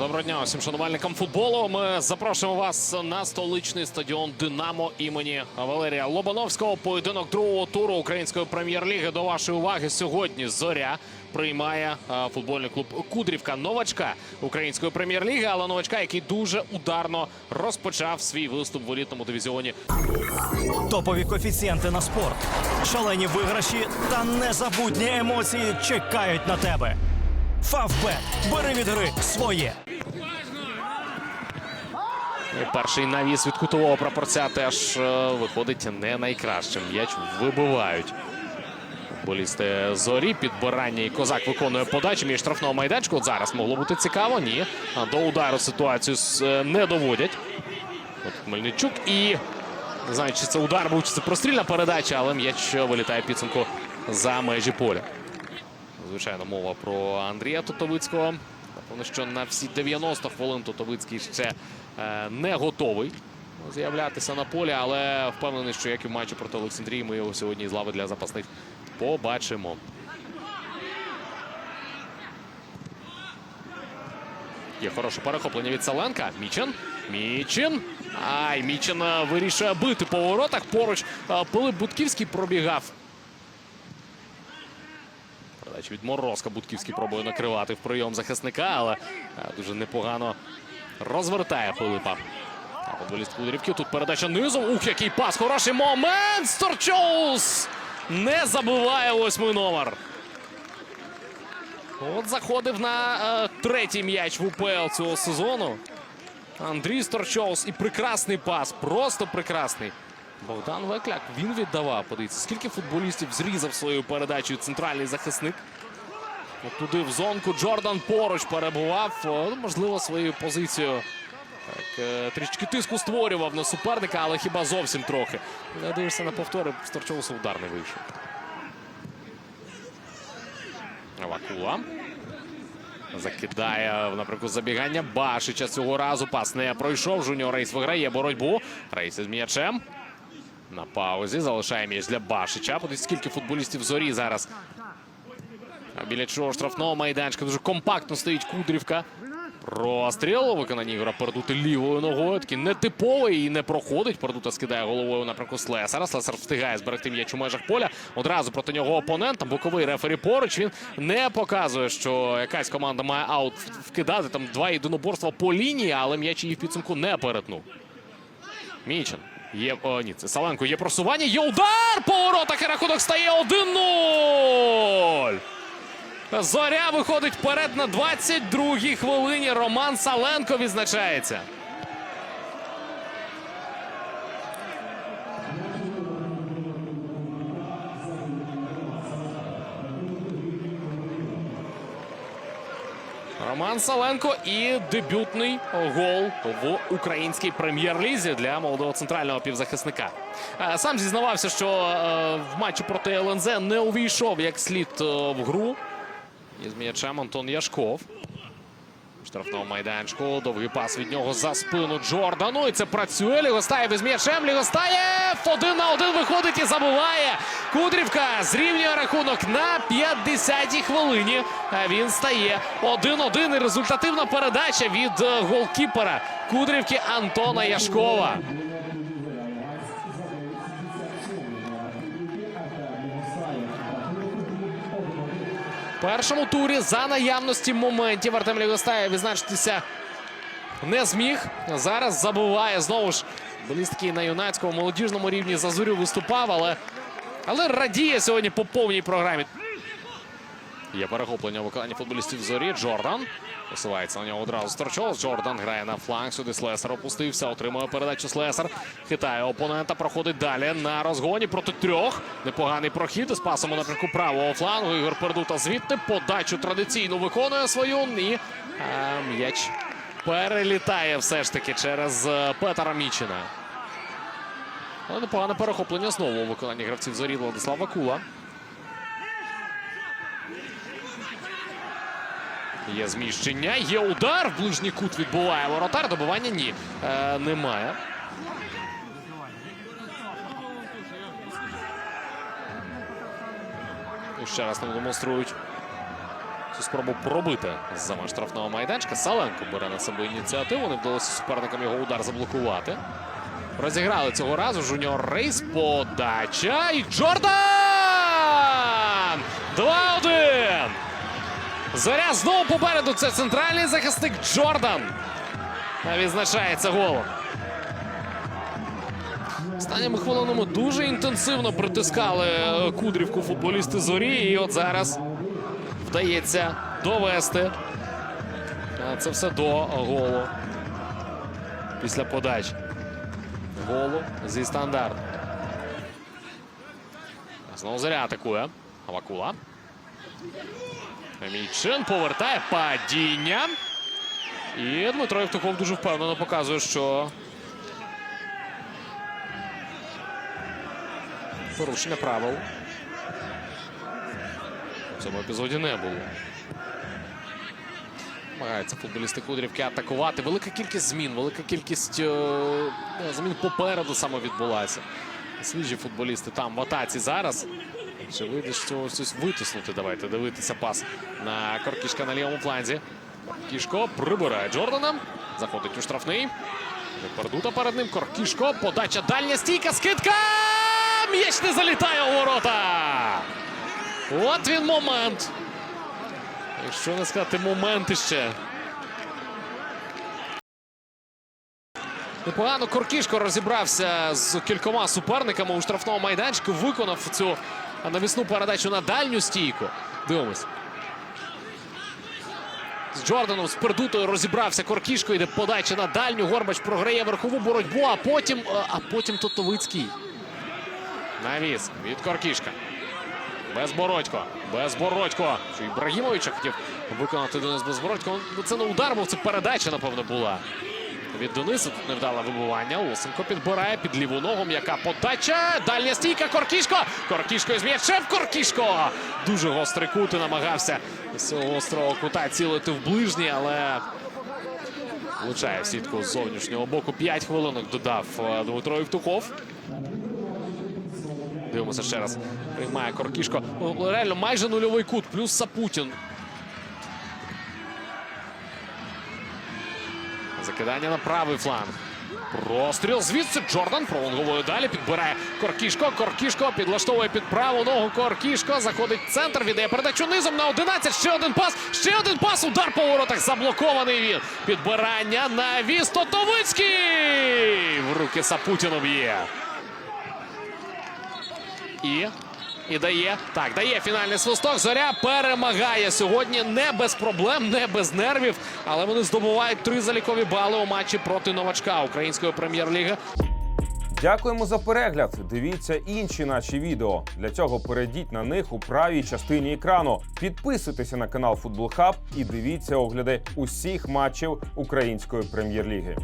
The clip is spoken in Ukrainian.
Доброго дня усім шанувальникам футболу. Ми запрошуємо вас на столичний стадіон Динамо імені Валерія Лобановського. Поєдинок другого туру української прем'єр-ліги. До вашої уваги сьогодні зоря приймає футбольний клуб Кудрівка новачка української прем'єр-ліги, але новачка, який дуже ударно розпочав свій виступ в елітному дивізіоні Топові коефіцієнти на спорт, шалені виграші та незабутні емоції чекають на тебе. Фавбет. Бери від гри своє. Перший навіс від кутового прапорця теж е, виходить не найкращим. М'яч вибивають. Футболісти зорі підбирання і козак виконує подачу між штрафного майданчику. От зараз могло бути цікаво. Ні. До удару ситуацію е, не доводять. От Мельничук і не знаю, чи це удар був, чи це прострільна передача, але м'яч вилітає підсумку за межі поля. Звичайно, мова про Андрія Тотовицького. Напевно, що на всі 90 хвилин Тотовицький ще е, не готовий з'являтися на полі, але впевнений, що як і в матчі проти Олександрії, ми його сьогодні з лави для запасних побачимо. Є хороше перехоплення від Саленка. Мічин. Мічин. Ай, Мічин е, вирішує бити по воротах. Поруч е, Пилип Будківський пробігав. Передача від Морозка. Будківський пробує накривати в прийом захисника, але е, дуже непогано розвертає Пилипа. Футболіст Кудрівки. Тут передача низом. Ух, який пас! Хороший момент! Сторчоус! Не забиває восьмий номер. От заходив на е, третій м'яч в УПЛ цього сезону. Андрій Сторчоус і прекрасний пас. Просто прекрасний. Богдан Векляк він віддавав. Подивіться, скільки футболістів зрізав своєю передачею центральний захисник. От туди в зонку Джордан поруч перебував. Ну, можливо, своєю позицією так, е, трішки тиску створював на суперника, але хіба зовсім трохи. Не дивишся на повтори, Сторчоусу удар не вийшов. Вакула. Закидає в напрямку забігання Башича цього разу. Пас не пройшов. Жуніор Рейс виграє боротьбу. Рейс із м'ячем. На паузі залишає м'яч для Башича. Подивіться, скільки футболістів зорі зараз. Біля чого штрафного майданчика дуже компактно стоїть Кудрівка. Розстріл у виконанні Ігора Пердути лівою ногою. Такий нетиповий і не проходить. Пердута скидає головою напрямку Слесара. Слесар встигає зберегти м'яч у межах поля. Одразу проти нього опонент. Боковий рефері поруч. Він не показує, що якась команда має аут вкидати. Там два єдиноборства по лінії, але м'яч її в підсумку не перетнув. Мічин. Є, о, ні, це Саленко. Є просування. Є удар по воротах і рахунок стає 1-0. Зоря виходить вперед на 22-й хвилині. Роман Саленко відзначається. Роман Саленко і дебютний гол в українській прем'єр-лізі для молодого центрального півзахисника. Е, Сам зізнавався, що е, в матчі проти ЛНЗ не увійшов як слід е, в гру. Із м'ячем Антон Яшков. Штрафного майданчику. Довгий пас від нього за спину Джордану. І це працює. Лігостаєв із м'ячем. Лігостаєв один на один виходить і забиває. Кудрівка зрівнює рахунок на 50-й хвилині. Він стає 1-1. І результативна передача від е, голкіпера Кудрівки Антона Яшкова. Першому турі за наявності моментів Артем Лігостаєв відзначитися не зміг. Зараз забуває знову ж балістики на юнацькому молодіжному рівні за зорю виступав, але, але радіє сьогодні по повній програмі. Є перехоплення у виконанні футболістів зорі. Джордан посувається на нього одразу Сторчов. Джордан грає на фланг. Сюди Слесар опустився. Отримує передачу Слесар. Хитає опонента. Проходить далі на розгоні проти трьох. Непоганий прохід. З пасом у напрямку правого флангу. Ігор Пердута звідти. Подачу традиційно виконує свою. І е, м'яч перелітає все ж таки через е, Петера Мічина. Але непогане перехоплення знову у виконанні гравців зорі Владислав Вакула. Є зміщення, є удар. Ближній кут відбуває воротар. Добивання ні. Е, немає. І ще раз нам демонструють цю спробу пробити з-за штрафного майданчика. Саленко бере на себе ініціативу. Не вдалося суперникам його удар заблокувати. Розіграли цього разу Жуніор Рейс. Подача. І Джордан! 2-1. Зоря знову попереду. Це центральний захисник Джордан. Відзначається голом. Останніми хвилинами дуже інтенсивно притискали е, кудрівку футболісти зорі. І от зараз вдається довести е, це все до голу. Після подач. Голу зі стандарту. Знову заря атакує. Авакула. Мійчин повертає падіння. І Дмитро Євтухов дуже впевнено показує, що порушення правил в цьому епізоді не було. Намагаються футболісти Кудрівки атакувати. Велика кількість змін, велика кількість е, змін попереду саме відбулася. Свіжі футболісти там в атаці зараз. Чи вийде щось витиснути? Давайте дивитися пас на Коркішка на лівому фланзі. Кішко прибирає Джордана. Заходить у штрафний. Пердута перед ним. Коркішко. Подача дальня стійка. Скидка. М'яч не залітає у ворота. От він момент. Якщо не сказати момент іще. Непогано Коркішко розібрався з кількома суперниками у штрафному майданчику. Виконав цю навісну передачу на дальню стійку. Дивимось. З Джорданом з пердутою розібрався Коркішко. Йде подача на дальню. Горбач програє верхову боротьбу, а потім, е, а потім Тотовицький. Навіс від Коркішка. Безбородько. Безбородько. Що Ібрагімовича хотів виконати Денис Безбородько. Ну, Це не удар був, це передача, напевно, була. Від Дениса тут невдале вибивання. Лосенко підбирає під ліву ногу. М'яка подача. Дальня стійка. Коркішко. Коркішко із м'ячем. Коркішко. Дуже гострий кут і намагався з цього гострого кута цілити в ближній, але влучає сітку з зовнішнього боку. П'ять хвилинок додав е, Дмитро Євтухов. Дивимося ще раз. Приймає Коркішко. Ну, Реально майже нульовий кут. Плюс Сапутін. Закидання на правий фланг. Простріл звідси Джордан пролонговує далі. Підбирає Коркішко. Коркішко підлаштовує під праву ногу. Коркішко заходить в центр. Віддає передачу низом на 11. Ще один пас. Ще один пас. Удар по воротах. Заблокований він. Підбирання на віс Тотовицький. В руки Сапутіну б'є. І. І дає. Так, дає фінальний свисток. Зоря перемагає сьогодні не без проблем, не без нервів. Але вони здобувають три залікові бали у матчі проти новачка української прем'єр-ліги. Дякуємо за перегляд. Дивіться інші наші відео. Для цього перейдіть на них у правій частині екрану. Підписуйтеся на канал Футбол Хаб і дивіться огляди усіх матчів української прем'єр-ліги.